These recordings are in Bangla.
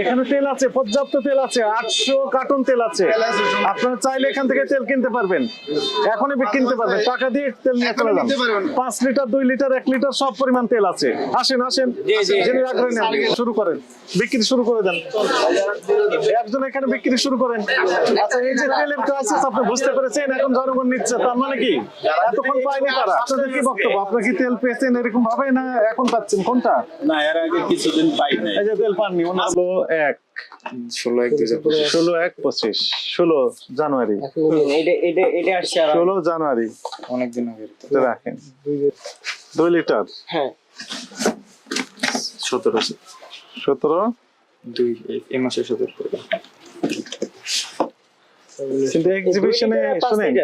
এখানে তেল আছে পর্যাপ্ত তেল আছে আটশো কার্টন তেল আছে। আপনারা চাইলে এখান থেকে তেল কিনতে পারবেন। এখনই কিনতে পারবেন। টাকা দিয়ে তেল নিয়ে চলে যান। পাঁচ লিটার দুই লিটার এক লিটার সব পরিমাণ তেল আছে। আসেন আসেন। জেনে রাখবেন শুরু করেন। বিক্রি শুরু করে দেন। একজন এখানে বিক্রি শুরু করেন। আচ্ছা এই যে তেলের ক্রাইসিস আপনি বুঝতে পেরেছেন এখন জনগণ নিচ্ছে তার মানে কি? এতক্ষণ পাইনি তারা। আপনাদের কি বক্তব্য? আপনারা কি তেল পেয়েছেন এরকম ভাবে না এখন পাচ্ছেন? কোনটা? না এর আগে কিছুদিন পাই নাই। এই যে তেল পাননি ওনার হলো এক। ষোলো এক ষোলো এক পঁচিশ। ষোলো জানুয়ারি। ষোলো জানুয়ারি। অনেকদিন আগে রাখেন দুই লিটার? হ্যাঁ। সতেরো। সতেরো। দুই এই- মাসে সতেরো কিন্তু এক্সিবিশনে শুনেন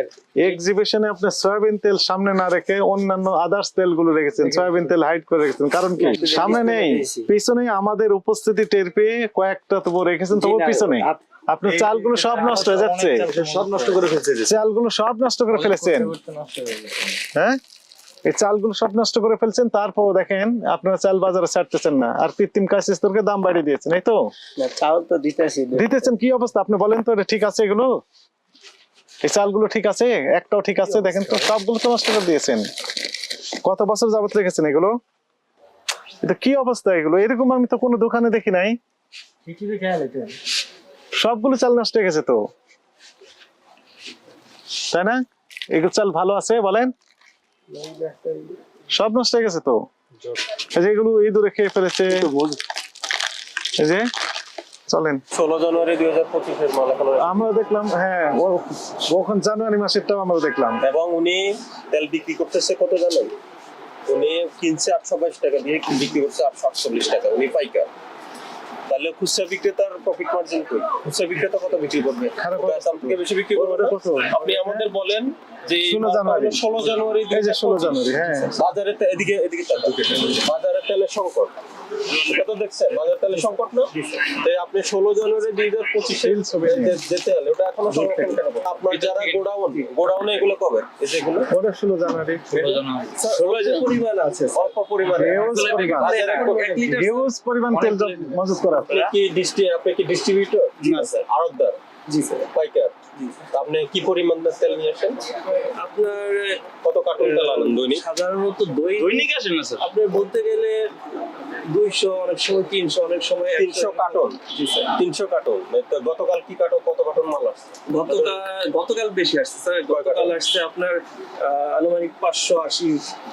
এক্সিবিশনে আপনি সয়াবিন তেল সামনে না রেখে অন্যান্য আদার্স তেলগুলো রেখেছেন সয়াবিন তেল হাইড করে রেখেছেন। কারণ কি? সামনে নেই। পিছনে আমাদের উপস্থিতি টের পেয়ে কয়েকটা তবু রেখেছেন তবু পিছনে। আপ- আপনার চালগুলো সব নষ্ট হয়ে যাচ্ছে। সব নষ্ট করে ফেলছে। চালগুলো সব নষ্ট করে ফেলেছেন। হ্যাঁ? এই চালগুলো সব নষ্ট করে ফেলছেন তারপরও দেখেন আপনারা চাল বাজারে ছাড়তেছেন না। আর কৃত্রিম কাশিস্তরকে দাম বাড়িয়ে দিয়েছেন এই তো? তাও তো দিতেছি। দিতেছেন কি অবস্থা? আপনি বলেন তো এটা ঠিক আছে এগুলো? এই চালগুলো ঠিক আছে? একটাও ঠিক আছে? দেখেন তো সবগুলো তো নষ্ট করে দিয়েছেন। কত বছর যাবত রেখেছেন এগুলো? এটা কি অবস্থা এগুলো? এরকম আমি তো কোনো দোকানে দেখি নাই। সবগুলো চাল নষ্ট হয়ে গেছে তো। তাই না? এগুলো চাল ভালো আছে বলেন। সব নষ্ট হয়ে গেছে তো? এই যে এগুলো ইঁদুরে খেয়ে ফেলেছে। এই যে চলেন। ষোলো জানুয়ারি দুই হাজার পঁচিশের মাল এখনও আমরা দেখলাম হ্যাঁ ওখান জানুয়ারি মাসেরটাও আমরা দেখলাম। এবং উনি তেল বিক্রি করতেছে কত জানেন? উনি কিনছে আটশো বাইশ টাকা দিয়ে বিক্রি করছে আটশো আটচল্লিশ টাকা। উনি পাইকার। তাহলে খুচরা বিক্রেতার প্রফিট মার্জিন কই খুচরা বিক্রেতা কত বিক্রি করবে দাম থেকে বেশি বিক্রি করবে আপনি আমাদের বলেন যে ষোলো জানুয়ারি। ষোলো জানুয়ারি 16 জানুয়ারি, হ্যাঁ। বাজারে এদিকে এদিকে। বাজারে তেলের সংকট এটা তো দেখছেন বাজারে তেলের সংকট না? তাই আপনি ষোলো জানুয়ারি দুই হাজার পঁচিশে তেল ছবি নেই। যে তেল ওটা এখনও সংরক্ষণ কেন আপনার যারা গোডাউন গোডাউনে এগুলো কবে? এই যেগুলো ওটা ষোলো জানুয়ারি। অল্প পরিমাণ আছে অল্প পরিমাণ। হিউজ পরিমাণ তেল মজুত করা আপনি কি ডিস্ট্রি আপনি কি ডিস্ট্রিবিউটর না স্যার। আড়তদার। জি স্যার। পাইকার। আপনি কি পরিমাণ তেল নিয়ে আসেন? আপনার কত কার্টুন তেল আনেন দৈনিক? সাধারণত দৈনিক আসেন না স্যার। আপনি বলতে গেলে দুইশো অনেক সময় তিনশো অনেক সময় তিনশো কার্টন। তিনশো কার্টন। গতকাল কি কার্টন কত কার্টন মাল আসছে? গতকাল গতকাল বেশি আসছে স্যার। গতকাল আসছে আপনার আনুমানিক পাঁচশো আশি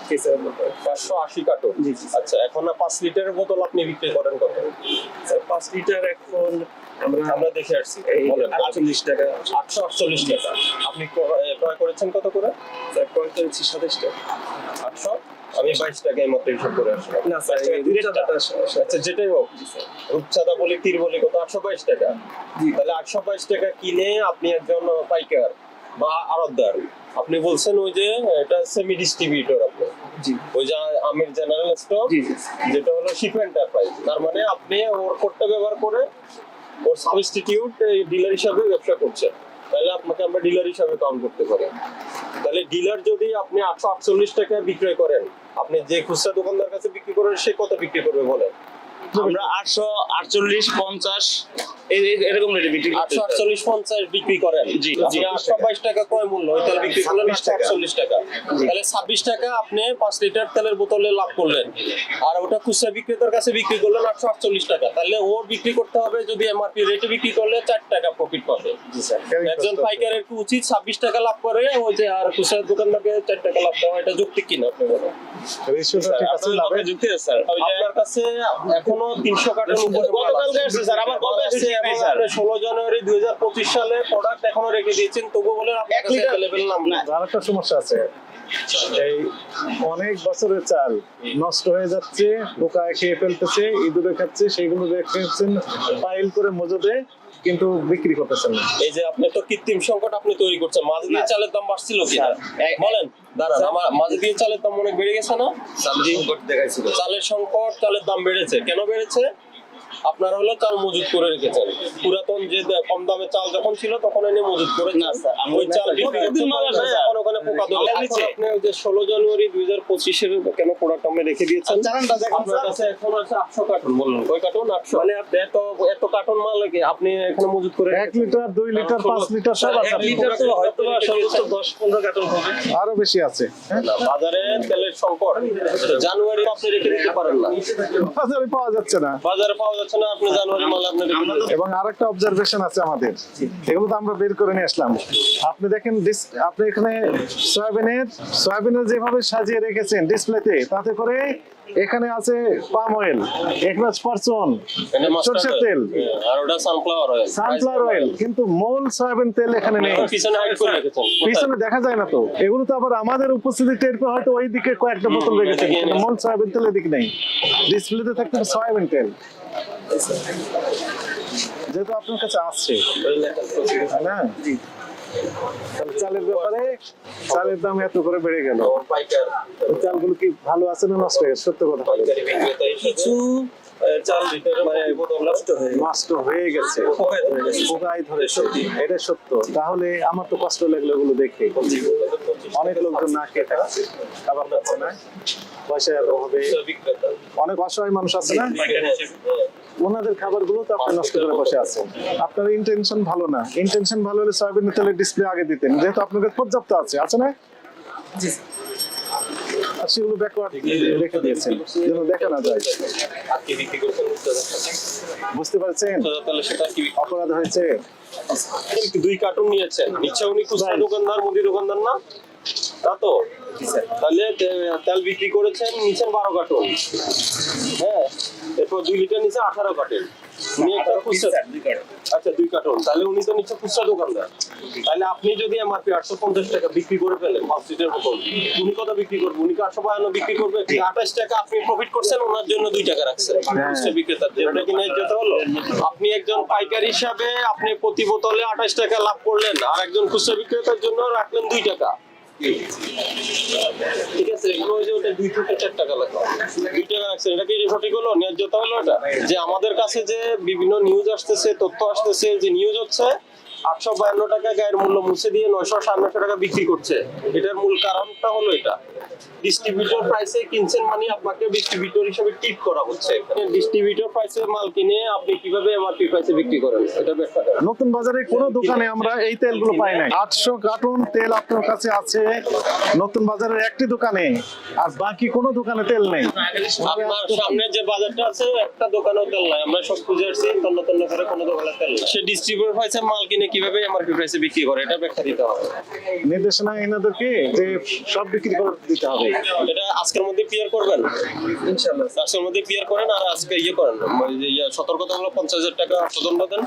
কেসের মতো। পাঁচশো আশি কার্টন। আচ্ছা এখন না পাঁচ লিটারের বোতল আপনি বিক্রি করেন কত? স্যার পাঁচ লিটার এখন আমরা আমরা দেখে আসছি। আটচল্লিশ টাকা। আটশো আটচল্লিশ টাকা। আপনি ক্রয় ক্রয় করেছেন কত করে? স্যার ক্রয় করেছি সাতাশ টাকা। আটশো? আমি বাইশ টাকা এই মতো হিসাব করে আসলাম। না স্যার রূপচাঁদাটা আসে- আচ্ছা যেটাই হোক রূপচাঁদা বলি তীর বলি কত? আটশো বাইশ টাকা। তাহলে আটশো বাইশ টাকা কিনে আপনি একজন পাইকার বা আড়তদার আপনি বলছেন ওই যে এটা সেমি ডিস্ট্রিবিউটর আপনি জি। ওই যে আমির জেনারেল স্টক যেটা হলো শিপ এন্টারপ্রাইজ তার মানে আপনি ওর কোডটা ব্যবহার করে ওর সাবস্টিটিউট ডিলার হিসাবে ব্যবসা করছেন। তাহলে আপনাকে আমরা ডিলার হিসাবে কাউন্ট করতে পারি। তাহলে ডিলার যদি আপনি আটশো আটচল্লিশ টাকায় বিক্রয় করেন আপনি যে খুচরা দোকানদার কাছে বিক্রি করেন, সে কত বিক্রি করবে বলেন? আমরা আটশো আটচল্লিশ পঞ্চাশ এরকম রেটে বিক্রি আটশো আটচল্লিশ পঞ্চাশ বিক্রি করেন। জি, আপনি আটশো বাইশ টাকা ক্রয় মূল্য? ওই তেল বিক্রি করলেন আটশো আটচল্লিশ টাকা। তাহলে ছাব্বিশ টাকা আপনি পাঁচ লিটার তেলের বোতলে লাভ করলেন। আর ওটা খুচরা বিক্রেতার কাছে বিক্রি করলেন আটশো আটচল্লিশ টাকা। তাহলে ওর বিক্রি করতে হবে যদি এমআরপি রেটে বিক্রি করলে চার টাকা প্রফিট পাবে। একজন পাইকারের কি উচিত ছাব্বিশ টাকা লাভ করে? ওই যে আর খুচরা দোকানদারকে চার টাকা লাভ দেওয়া এটা যুক্তি কিনা আপনি বলেন? যুক্তি আছে স্যার। আপনার কাছে এখনও তিনশো কার্টন উপরে গতকালকে আসছে স্যার আবার কবে আসছে? এবং আপনি ষোলো জানুয়ারি দুই হাজার পঁচিশ সালে প্রোডাক্ট এখনও রেখে দিয়েছেন তবু বলে এক লিটার- অ্যাভেলেবেল নাম না। আর সমস্যা আছে। এই অনেক বছরের চাল নষ্ট হয়ে যাচ্ছে পোকায় খেয়ে ফেলতেছে ইঁদুরে খাচ্ছে সেগুলো রেখেছেন করে মজুদে কিন্তু বিক্রি করতেছেন না। এই যে আপনি তো কৃত্রিম সংকট আপনি তৈরি করছেন মাঝে দিয়ে চালের দাম বাড়ছিল কি বলেন দাঁড়ান আমার মাঝে দিয়ে চালের দাম অনেক বেড়ে গেছে না? চালের সংকট চালের দাম বেড়েছে কেন বেড়েছে? আপনারা হলো চাল মজুত করে রেখেছেন। পুরাতন যে কম দামে চাল যখন ছিল তখন এনে মজুত করে না, স্যার, ওই চাল ওখানে পোকা ধরে। আপনি ওই যে ষোলো জানুয়ারি দুই হাজার পঁচিশের কেন প্রোডাক্ট আমি রেখে দিয়েছেন? আপনার কাছে এখন আছে আটশো কার্টুন বলুন। ওই কার্টুন আটশো। মানে আপনি এত এত কার্টন মাল কি আপনি এখানে মজুত করে এক লিটার দুই লিটার পাঁচ লিটার সব আছে। এক লিটার তো হয়তো সর্বোচ্চ দশ পনেরো কার্টন হবে। আরও বেশি আছে? না, বাজারে তেলের সংকট। জানুয়ারি আপনি রেখে দিতে পারেন না। বাজারে পাওয়া যাচ্ছে না। বাজারে পাওয়া যাচ্ছে না আপনি জানুয়ারি মাল আপনি এবং আরেকটা অবজারভেশন আছে আমাদের। এগুলো তো আমরা বের করে নিয়ে আসলাম। আপনি দেখেন আপনি এখানে সয়াবিনের সয়াবিনের যেভাবে সাজিয়ে রেখেছেন ডিসপ্লেতে তাতে করে এখানে আছে পাম অয়েল এখানে সরষের তেল। আর ওটা সানফ্লাওয়ার অয়েল সানফ্লাওয়ার অয়েল কিন্তু মূল সয়াবিন তেল এখানে নেই। পিছনে হাইড করে রেখেছেন। পিছনে দেখা যায় না তো। এগুলো তো আবার আমাদের উপস্থিতি টের পেয়ে হয়তো ওই দিকে কয়েকটা বোতল রেখেছে কিন্তু মূল সয়াবিন তেল এদিকে নেই। ডিসপ্লেতে থাকতে সয়াবিন তেল। যেহেতু আপনার কাছে আসছে না? তাহলে চালের ব্যাপারে চালের দাম এত করে বেড়ে গেল। চালগুলো কি ভালো আছে না নষ্ট হয়ে সত্য কথা কিছু মানে নষ্ট হয়ে নষ্ট হয়ে গেছে। পোকায় ধরে গেছে। পোকায় ধরেছে। এটা সত্য। তাহলে আমার তো কষ্ট লাগল এগুলো দেখে। অনেক লোকজন না খেয়ে থাকছে। খাবার পাচ্ছে না পয়সার অভাবে। অনেক অসহায় মানুষ আছে না। ওনাদের খাবারগুলো তো আপনি নষ্ট করে বসে আছেন। আপনার ইন্টেনশন ভালো না। ইন্টেনশন ভালো হলে সয়াবিনের তেলের ডিসপ্লে আগে দিতেন। যেহেতু আপনার কাছে পর্যাপ্ত আছে। আছে না? সেগুলো ব্যাকওয়ার্ড রেখে দিয়েছেন। যেন দেখা না যায়। বুঝতে পারছেন? অপরাধ হয়েছে। দুই কার্টুন নিয়েছেন। নিচ্ছে উনি খুচরা. দোকানদার মুদি দোকানদার না? তা তো। তাহলে তেল বিক্রি করেছেন নিচ্ছেন বারো কার্টুন। হ্যাঁ এরপর দুই লিটার নিচে আঠারো কার্টুন। উনি একটা খুচরা। আচ্ছা দুই কার্টুন তাহলে উনি তো নিচ্ছে খুচরা দোকানদার। তাহলে আপনি যদি এমআরপি আটশো পঞ্চাশ টাকা বিক্রি করে ফেলেন পাঁচ লিটার বোতল উনি কত বিক্রি করবে? উনি আটশো বায়ান্ন বিক্রি করবে? আঠাশ টাকা আপনি প্রফিট করছেন? ওনার জন্য দুই টাকা রাখছেন। খুচরা বিক্রেতার জন্য। এটা কি ন্যায্যতা হলো? আপনি একজন পাইকারি হিসাবে আপনি প্রতি বোতলে আঠাশ টাকা লাভ করলেন আর একজন খুচরা বিক্রেতার জন্য রাখলেন দুই টাকা। সঠিক হলো? হলো এটা যে আমাদের কাছে যে বিভিন্ন নিউজ আসতেছে, তথ্য আসতেছে, যে নিউজ হচ্ছে আটশো বায়ান্ন টাকা গায়ের মূল্য মুছে দিয়ে নয়শো সাড়ে টাকা বিক্রি করছে। এটার মূল কারণটা হলো এটা। ডিস্ট্রিবিউটর প্রাইসে কিনছেন মানে আপনাকে ডিস্ট্রিবিউটর হিসেবে টিপ করা হচ্ছে। ডিস্ট্রিবিউটর প্রাইসে মাল কিনে আপনি কীভাবে এমআরপি প্রাইসে বিক্রি করেন? এটা ব্যাখ্যা নতুন বাজারে কোনো দোকানে আমরা এই তেলগুলো পাই নাই। আটশো কার্টুন তেল আপনার কাছে আছে নতুন বাজারের একটি দোকানে আর বাকি কোনো দোকানে তেল নেই। আপনার সামনে যে বাজারটা আছে একটা দোকানেও তেল নাই। আমরা সব খুঁজে আসছি তন্ন তন্ন করে কোনো দোকানে তেল নাই। সে ডিস্ট্রিবিউটর প্রাইসে মাল কিনে কীভাবে এমআরপি প্রাইসে বিক্রি করে? এটা ব্যাখ্যা দিতে হবে। নির্দেশনা এনাদেরকে যে সব বিক্রি করে দিতে হবে? এটা আজকের মধ্যে ক্লিয়ার করবেন? ইনশাআল্লাহ। আজকের মধ্যে ক্লিয়ার করেন আর আজকে ইয়ে করেন। ওই যে ইয়ে সতর্কতামূলক পঞ্চাশ হাজার টাকা অর্থদণ্ড দেন।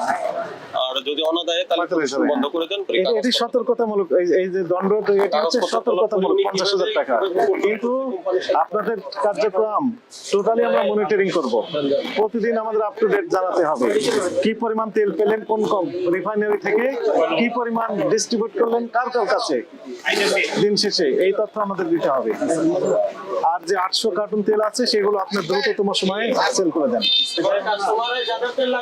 আর যদি অনাদায়ে তাহলে বন্ধ করে দেন এটি- সতর্কতামূলক এই- যে দণ্ড তো এটি হচ্ছে সতর্কতামূলক পঞ্চাশ হাজার টাকা। কিন্তু আপনাদের কার্যক্রম টোটালি আমরা মনিটরিং করব। প্রতিদিন আমাদের আপ টু ডেট জানাতে হবে। কি পরিমাণ তেল পেলেন কোন কম? রিফাইনারি থেকে কি পরিমাণ ডিস্ট্রিবিউট করলেন কার কার কাছে? দিন শেষে এই তথ্য আমাদের দিতে হবে। আর যে আটশো কার্টুন তেল আছে সেগুলো আপনার দ্রুততম সময়ে সেল করে দেন। তেল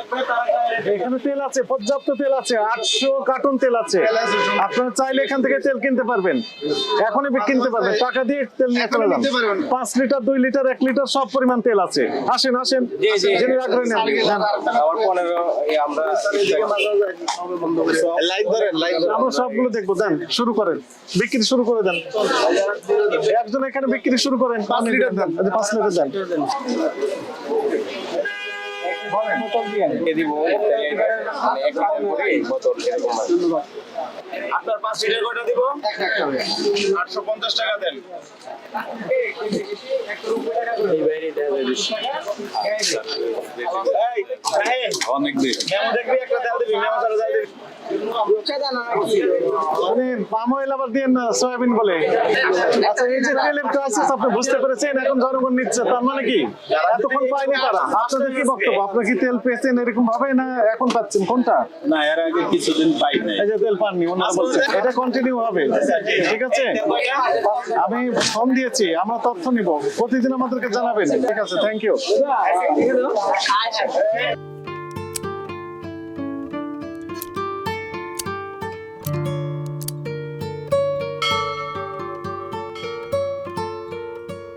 এখানে তেল আছে পর্যাপ্ত তেল আছে আটশো কার্টুন তেল আছে। আপনারা চাইলে এখান থেকে তেল কিনতে পারবেন। এখনই কিনতে পারবেন। টাকা দিয়ে তেল নিয়ে চলে যান পাঁচ লিটার দুই লিটার এক লিটার সব পরিমাণ তেল আছে। আসেন আসেন। জেনে রাখবেন যান। আমরা সবগুলো দেখব দেন শুরু করেন। বিক্রি শুরু করে দেন। একজন এখানে বিক্রি শুরু করেন পাঁচ লিটার দেন পাঁচ লিটার দেন। আপনার পাঁচ লিটার কয়টা দিব? আটশো পঞ্চাশ টাকা দেন। অনেক দেখবি একটা তেল দিবি মেমো ছাড়া তেল দিবি। শোনেন পাম অয়েল আবার দিয়ে না সয়াবিন বলে। আচ্ছা এই যে তেলের ক্রাইসিস আপনি বুঝতে পেরেছেন এখন জনগণ নিচ্ছে তার মানে কি? এতক্ষণ পায়নি তারা। আপনাদের কি বক্তব্য? আপনার কি তেল পেয়েছেন এরকম ভাবে না এখন পাচ্ছেন? কোনটা? না এর আগে কিছুদিন পাই নাই। এই যে তেল পাননি বলছেন এটা কন্টিনিউ হবে। ঠিক আছে? আমি ফোন দিয়েছি আমরা তথ্য নিব। প্রতিদিন আমাদেরকে জানাবেন। ঠিক আছে থ্যাংক ইউ